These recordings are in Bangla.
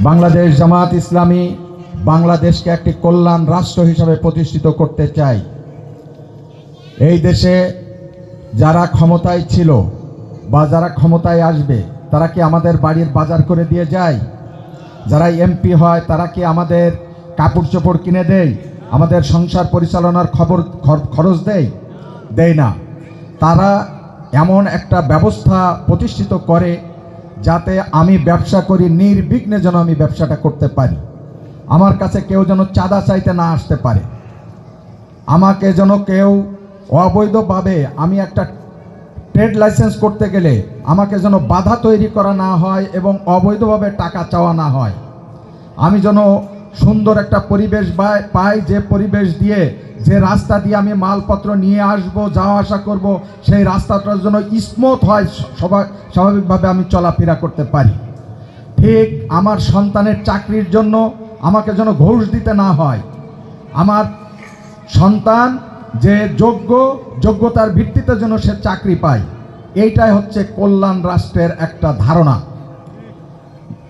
বাংলাদেশ জামাত ইসলামী বাংলাদেশকে একটি কল্যাণ রাষ্ট্র হিসাবে প্রতিষ্ঠিত করতে চাই এই দেশে যারা ক্ষমতায় ছিল বা যারা ক্ষমতায় আসবে, তারা কি আমাদের বাড়ির বাজার করে দিয়ে যায়? যারা এমপি হয়, তারা কি আমাদের কাপড় চোপড় কিনে দেয়? আমাদের সংসার পরিচালনার খবর, খর- খরচ দেয়? দেয় না। তারা এমন একটা ব্যবস্থা প্রতিষ্ঠিত করে যাতে আমি ব্যবসা করি, নির্বিঘ্নে যেন আমি ব্যবসাটা করতে পারি। আমার কাছে কেউ যেন চাঁদা চাইতে না আসতে পারে। আমাকে যেন কেউ অবৈধভাবে আমি একটা ট্রেড লাইসেন্স করতে গেলে আমাকে যেন বাধা তৈরি করা না হয় এবং অবৈধভাবে টাকা চাওয়া না হয়। আমি যেন সুন্দর একটা পরিবেশ পাই যে পরিবেশ দিয়ে যে রাস্তা দিয়ে আমি মালপত্র নিয়ে আসব, যাওয়া আসা করব, সেই রাস্তাটার জন্য স্মুথ হয় সবাই স্বাভাবিকভাবে আমি চলাফেরা করতে পারি। ঠিক আমার সন্তানের চাকরির জন্য আমাকে যেন ঘুষ দিতে না হয়। আমার সন্তান যে যোগ্য, যোগ্যতার ভিত্তিতে যেন সে চাকরি পায়, এইটাই হচ্ছে কল্যাণ রাষ্ট্রের একটা ধারণা।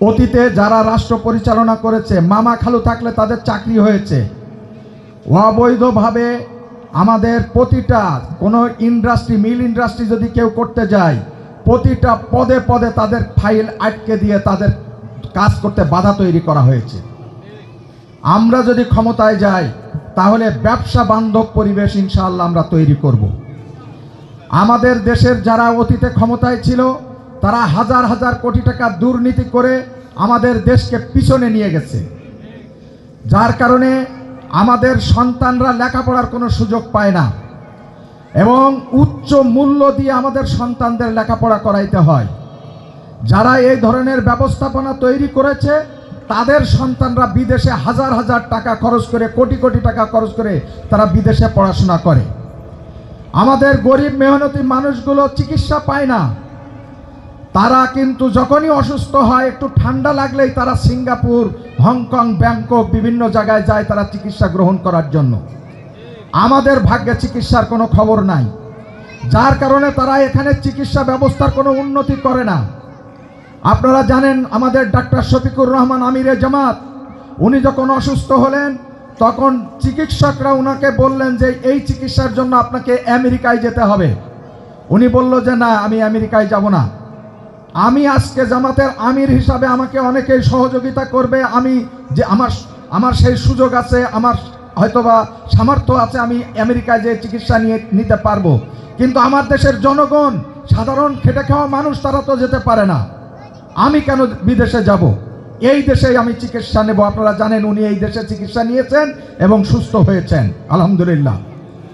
অতীতে যারা রাষ্ট্র পরিচালনা করেছে, মামা খালু থাকলে তাদের চাকরি হয়েছে। অবৈধভাবে আমাদের প্রতিটা কোনো ইন্ডাস্ট্রি, মিল ইন্ডাস্ট্রি যদি কেউ করতে যায়, প্রতিটা পদে পদে তাদের ফাইল আটকে দিয়ে তাদের কাজ করতে বাধা তৈরি করা হয়েছে। আমরা যদি ক্ষমতায় যাই, তাহলে ব্যবসা বান্ধব পরিবেশ ইনশাআল্লাহ আমরা তৈরি করব। আমাদের দেশের যারা অতীতে ক্ষমতায় ছিল তারা হাজার হাজার কোটি টাকা দুর্নীতি করে আমাদের দেশকে পিছনে নিয়ে গেছে। যার কারণে আমাদের সন্তানরা লেখাপড়ার কোনো সুযোগ পায় না এবং উচ্চ মূল্য দিয়ে আমাদের সন্তানদের লেখাপড়া করাইতে হয়। যারা এই ধরনের ব্যবস্থাপনা তৈরি করেছে, তাদের সন্তানরা বিদেশে হাজার হাজার টাকা খরচ করে, কোটি কোটি টাকা খরচ করে তারা বিদেশে পড়াশোনা করে। আমাদের গরিব মেহনতি মানুষগুলো চিকিৎসা পায় না। তারা কিন্তু যখনই অসুস্থ হয়, একটু ঠান্ডা লাগলেই তারা সিঙ্গাপুর, হংকং, ব্যাংকক বিভিন্ন জায়গায় যায় তারা চিকিৎসা গ্রহণ করার জন্য। আমাদের ভাগ্যে চিকিৎসার কোনো খবর নাই। যার কারণে তারা এখানে চিকিৎসা ব্যবস্থার কোনো উন্নতি করে না। আপনারা জানেন, আমাদের ডাক্তার শফিকুর রহমান আমিরে জামাত, উনি যখন অসুস্থ হলেন, তখন চিকিৎসকরা ওনাকে বললেন যে, এই চিকিৎসার জন্য আপনাকে আমেরিকায় যেতে হবে। উনি বলল যে, না, আমি আমেরিকায় যাব না। আমি আজকে জামাতের আমির হিসাবে আমাকে অনেকেই সহযোগিতা করবে। আমি যে আমার আমার সেই সুযোগ আছে, আমার হয়তোবা সামর্থ্য আছে আমি আমেরিকায় যে চিকিৎসা নিয়ে নিতে পারব। কিন্তু আমার দেশের জনগণ, সাধারণ খেটে খাওয়া মানুষ, তারা তো যেতে পারে না। আমি কেন বিদেশে যাব? এই দেশেই আমি চিকিৎসা নেব। আপনারা জানেন উনি এই দেশে চিকিৎসা নিয়েছেন এবং সুস্থ হয়েছেন। আলহামদুলিল্লাহ।